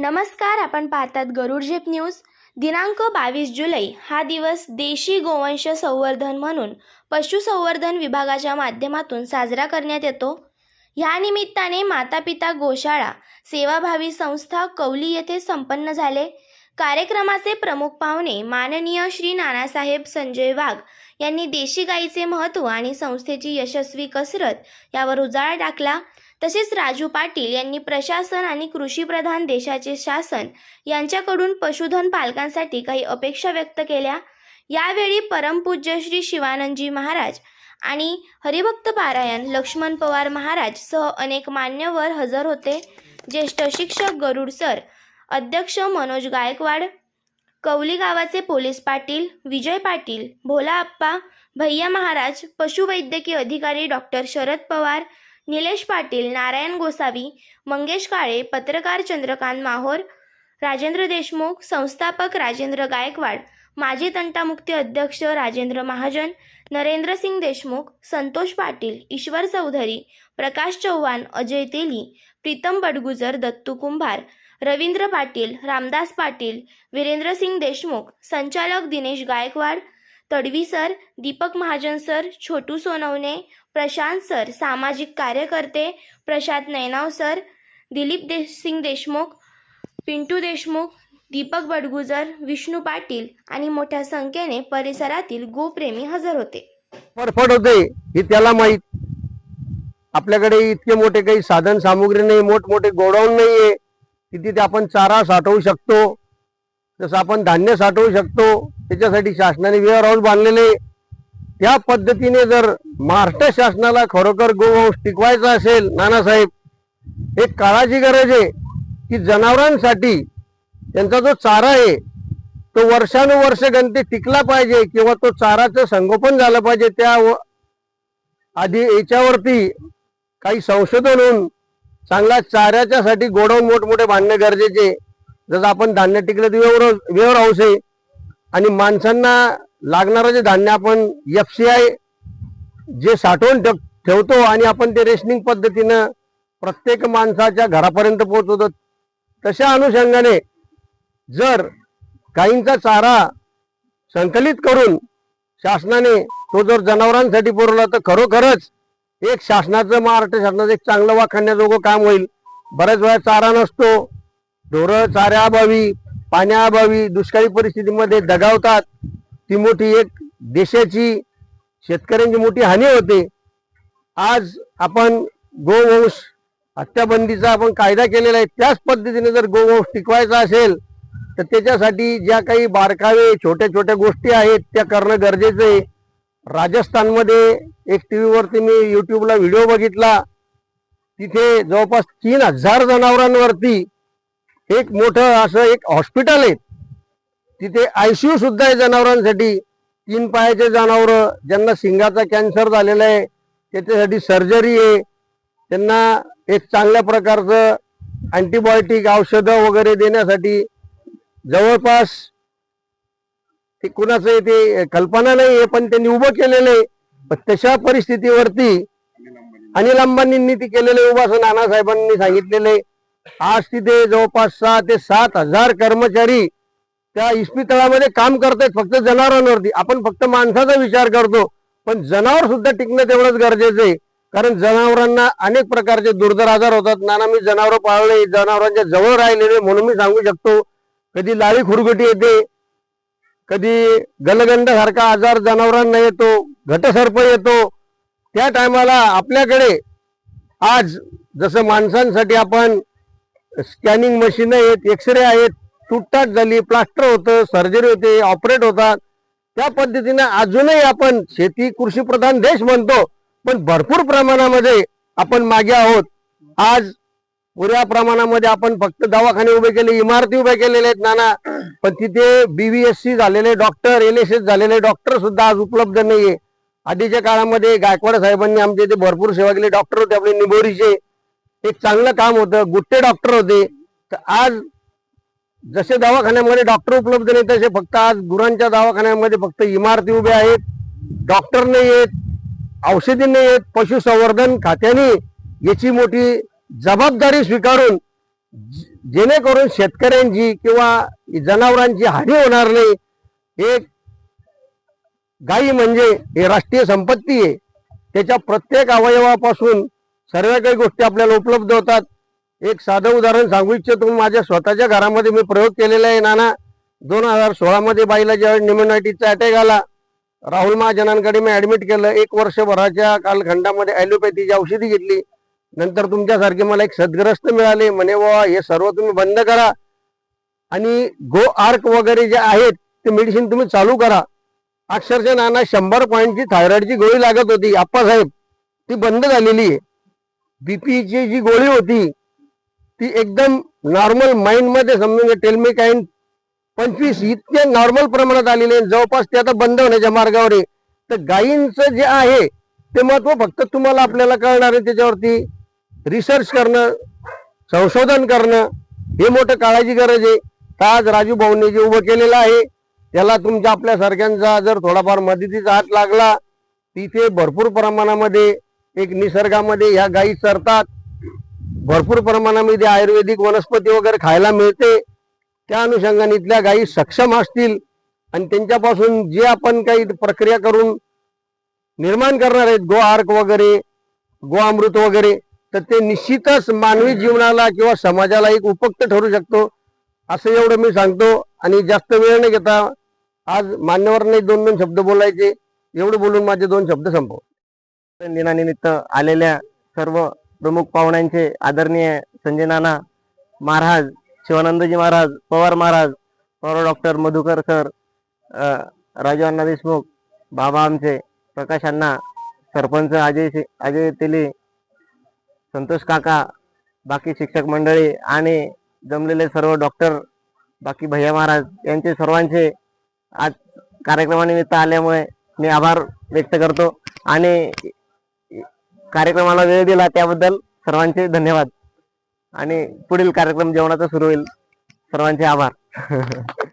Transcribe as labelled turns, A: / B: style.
A: नमस्कार आपण पाहतात गरुड झेप न्यूज. दिनांक बावीस जुलै हा दिवस देशी गोवंश संवर्धन म्हणून पशुसंवर्धन विभागाच्या माध्यमातून साजरा करण्यात येतो. ह्या निमित्ताने मातापिता गोशाळा सेवाभावी संस्था कौली येथे संपन्न झाले. कार्यक्रमाचे प्रमुख पाहुणे माननीय श्री नानासाहेब संजय वाघ यांनी देशी गाईचे महत्त्व आणि संस्थेची यशस्वी कसरत यावर उजाळा टाकला. तसेच राजू पाटील यांनी प्रशासन आणि कृषीप्रधान देशाचे शासन यांच्याकडून पशुधन पालकांसाठी काही अपेक्षा व्यक्त केल्या. यावेळी परमपूज्य श्री शिवानंदजी महाराज आणि हरिभक्त पारायण लक्ष्मण पवार महाराज सह अनेक मान्यवर हजर होते. ज्येष्ठ शिक्षक गरुड सर अध्यक्ष मनोज गायकवाड कौली गावाचे पोलीस पाटील विजय पाटील भोला आप्पा भैया महाराज पशुवैद्यकीय अधिकारी डॉक्टर शरद पवार निलेश पाटील नारायण गोसावी मंगेश काळे पत्रकार चंद्रकांत माहोर राजेंद्र देशमुख संस्थापक राजेंद्र गायकवाड माजी तंटामुक्ती अध्यक्ष राजेंद्र महाजन नरेंद्र सिंग देशमुख संतोष पाटील ईश्वर चौधरी प्रकाश चव्हाण अजय तेली प्रीतम बडगुजर दत्तू कुंभार रवींद्र पाटील रामदास पाटील वीरेंद्र सिंग देशमुख संचालक Dinesh Gaikwad Tadvi sir Deepak Mahajan sir Chhotu Sonawane Prashant sir सामाजिक कार्यकर्ते प्रशांत नैनाव सर दिलीप देश सिंग देशमुख पिंटू देशमुख दीपक बडगुजर विष्णू पाटील आणि मोठ्या संख्येने परिसरातील गोप्रेमी हजर होते.
B: फडफड होते हे त्याला माहीत. आपल्याकडे इतके मोठे काही साधन सामुग्री नाही मोठमोठे गोडाऊन नाहीये. की तिथे आपण चारा साठवू शकतो. जसं आपण धान्य साठवू शकतो त्याच्यासाठी शासनाने वेअर हाऊस बांधलेले त्या पद्धतीने जर महाराष्ट्र शासनाला खरोखर गोवंश टिकवायचा असेल नानासाहेब एक काळाची गरज आहे की जनावरांसाठी त्यांचा जो चारा आहे तो वर्षानुवर्ष गणते टिकला पाहिजे किंवा तो चाराचं संगोपन झालं पाहिजे त्या व- आधी याच्यावरती काही संशोधन होऊन चांगला चाऱ्याच्यासाठी गोडाऊन मोठमोठे बांधणे गरजेचे आहे. जसं आपण धान्य टिकलं तर वेवर वेवर हाऊस आहे आणि माणसांना लागणारं जे धान्य आपण एफ सी आय जे साठवून ठेव- ठेवतो आणि आपण ते रेशनिंग पद्धतीनं प्रत्येक माणसाच्या घरापर्यंत पोहोचवतो तशा अनुषंगाने जर गाईंचा चारा संकलित करून शासनाने तो जर जनावरांसाठी पुरवला तर खरोखरच एक शासनाचं महाराष्ट्र शासनाचं एक चांगलं वाखाणण्याजोगं काम होईल. बऱ्याच वेळा चारा नसतो ढोरं चाऱ्याअभावी पाण्याअभावी दुष्काळी परिस्थितीमध्ये दगावतात. ती मोठी एक देशाची शेतकऱ्यांची मोठी हानी होते. आज आपण गोवंश हत्याबंदीचा आपण कायदा केलेला आहे. त्याच पद्धतीने जर गोवंश टिकवायचा असेल तर त्याच्यासाठी ज्या काही बारकावे छोट्या छोट्या गोष्टी आहेत त्या करणं गरजेचं आहे. राजस्थानमध्ये एक टी व्हीवरती मी यूट्यूबला व्हिडिओ बघितला. तिथे जवळपास तीन हजार जनावरांवरती एक मोठं असं एक हॉस्पिटल आहे. तिथे आयसीयू सुद्धा आहे जनावरांसाठी. तीन पायाचे जनावर ज्यांना शिंगाचा कॅन्सर झालेला आहे त्याच्यासाठी सर्जरी आहे. त्यांना एक चांगल्या प्रकारचं अँटीबायोटिक औषधं वगैरे देण्यासाठी जवळपास ते कुणाचं ते कल्पना नाही आहे पण त्यांनी उभं केलेलं आहे. पण तशा परिस्थितीवरती अनिल अंबानींनी ती केलेलं उभं असं नानासाहेबांनी सांगितलेलं आहे. आज तिथे जवळपास सहा ते सात हजार कर्मचारी त्या इस्पितळामध्ये काम करतायत फक्त जनावरांवरती. आपण फक्त माणसाचा विचार करतो पण जनावर सुद्धा टिकणं तेवढंच गरजेचं आहे. कारण जनावरांना अनेक प्रकारचे दुर्धर आजार होतात. नाना मी जनावर पाळले जनावरांच्या जवळ राहिलेले म्हणून मी सांगू शकतो. कधी लाळी खुरगुटी येते कधी गलगंड सारखा आजार जनावरांना येतो घटसर्प येतो. त्या टायमाला आपल्याकडे आज जसं माणसांसाठी आपण स्कॅनिंग मशीन आहेत एक्सरे आहेत तुटताट झाली प्लास्टर होतं सर्जरी होते ऑपरेट होतात त्या पद्धतीने अजूनही आपण शेती कृषी प्रधान देश म्हणतो पण भरपूर प्रमाणामध्ये आपण मागे आहोत. आज पुऱ्या प्रमाणामध्ये आपण फक्त दवाखाने उभे केले इमारती उभ्या केलेल्या आहेत नाना. पण तिथे बीबीएससी झालेले डॉक्टर एल एस एस झालेले डॉक्टर सुद्धा आज उपलब्ध नाहीये. आधीच्या काळामध्ये गायकवाड साहेबांनी आमच्या इथे भरपूर सेवा केली डॉक्टर होते आपले निबोरीचे. एक चांगलं काम होतं. गुट्टे डॉक्टर होते. तर आज जसे दवाखान्यामध्ये डॉक्टर उपलब्ध नाही तसे फक्त आज गुरांच्या दवाखान्यामध्ये फक्त इमारती उभ्या आहेत. डॉक्टर नाही आहेत. औषधी नाही आहेत. पशुसंवर्धन खात्याने याची मोठी जबाबदारी स्वीकारून जेणेकरून शेतकऱ्यांची किंवा जनावरांची हानी होणार नाही. एक गायी म्हणजे हे राष्ट्रीय संपत्ती आहे. त्याच्या प्रत्येक अवयवापासून सर्व काही गोष्टी आपल्याला उपलब्ध होतात. एक साधं उदाहरण सांगू इच्छितो माझ्या स्वतःच्या घरामध्ये मी प्रयोग केलेला आहे नाना. दोन हजार सोळामध्ये बाईला ज्यावेळी निमोनायटिसचा अटॅक आला राहुल महाजनांकडे मी ऍडमिट केलं. एक वर्षभराच्या कालखंडामध्ये ॲलोपॅथीची औषधी घेतली. नंतर तुमच्यासारखे मला एक सद्ग्रस्त मिळाले. म्हणे बाबा हे सर्व तुम्ही बंद करा. आणि गो आर्क वगैरे जे आहेत ते मेडिसिन तुम्ही चालू करा. अक्षरशः नाना शंभर पॉईंटची थायरॉइडची गोळी लागत होती. आप्पासाहेब ती बंद झालेली आहे. बीपीची जी गोळी होती ती एकदम नॉर्मल माइंडमध्ये समजून टेलमी पंचवीस इतके नॉर्मल प्रमाणात आलेले जवळपास ते आता बंद होण्याच्या मार्गावर आहे. तर गायींचं जे आहे ते महत्त्व फक्त तुम्हाला आपल्याला कळणार आहे त्याच्यावरती रिसर्च करणं संशोधन करणं हे मोठं काळाची गरज आहे. तर आज राजू भाऊने जे उभं केलेलं आहे त्याला तुमच्या आपल्यासारख्यांचा जर थोडाफार मदतीचा हात लागला तिथे भरपूर प्रमाणामध्ये एक निसर्गामध्ये ह्या गायी चरतात. भरपूर प्रमाणामध्ये आयुर्वेदिक वनस्पती वगैरे खायला मिळते. त्या अनुषंगाने इथल्या गायी सक्षम असतील आणि त्यांच्यापासून जे आपण काही प्रक्रिया करून निर्माण करणार आहेत गो आर्क वगैरे गो अमृत वगैरे तर ते निश्चितच मानवी जीवनाला किंवा समाजाला एक उपयुक्त ठरू शकतो असं एवढं मी सांगतो. आणि जास्त वेळ न घेता आज मान्यवरांनी दोन दोन शब्द बोलायचे. एवढं बोलून माझे दोन शब्द संपव.
C: दिनानिमित्त आलेल्या सर्व प्रमुख पाहुण्यांचे आदरणीय संजय नाना महाराज शिवानंदजी महाराज पवार महाराज पवार डॉक्टर मधुकर सर राजू अण्णा देशमुख बाबा आमचे प्रकाश अण्णा सरपंच अजय अजय तेली संतोष काका बाकी शिक्षक मंडळी आणि जमलेले सर्व डॉक्टर बाकी भैया महाराज यांचे सर्वांचे आज कार्यक्रमानिमित्त आल्यामुळे मी आभार व्यक्त करतो. आणि कार्यक्रमाला वेळ दिला त्याबद्दल सर्वांचे धन्यवाद. आणि पुढील कार्यक्रम जेवणाचा सुरू होईल. सर्वांचे आभार.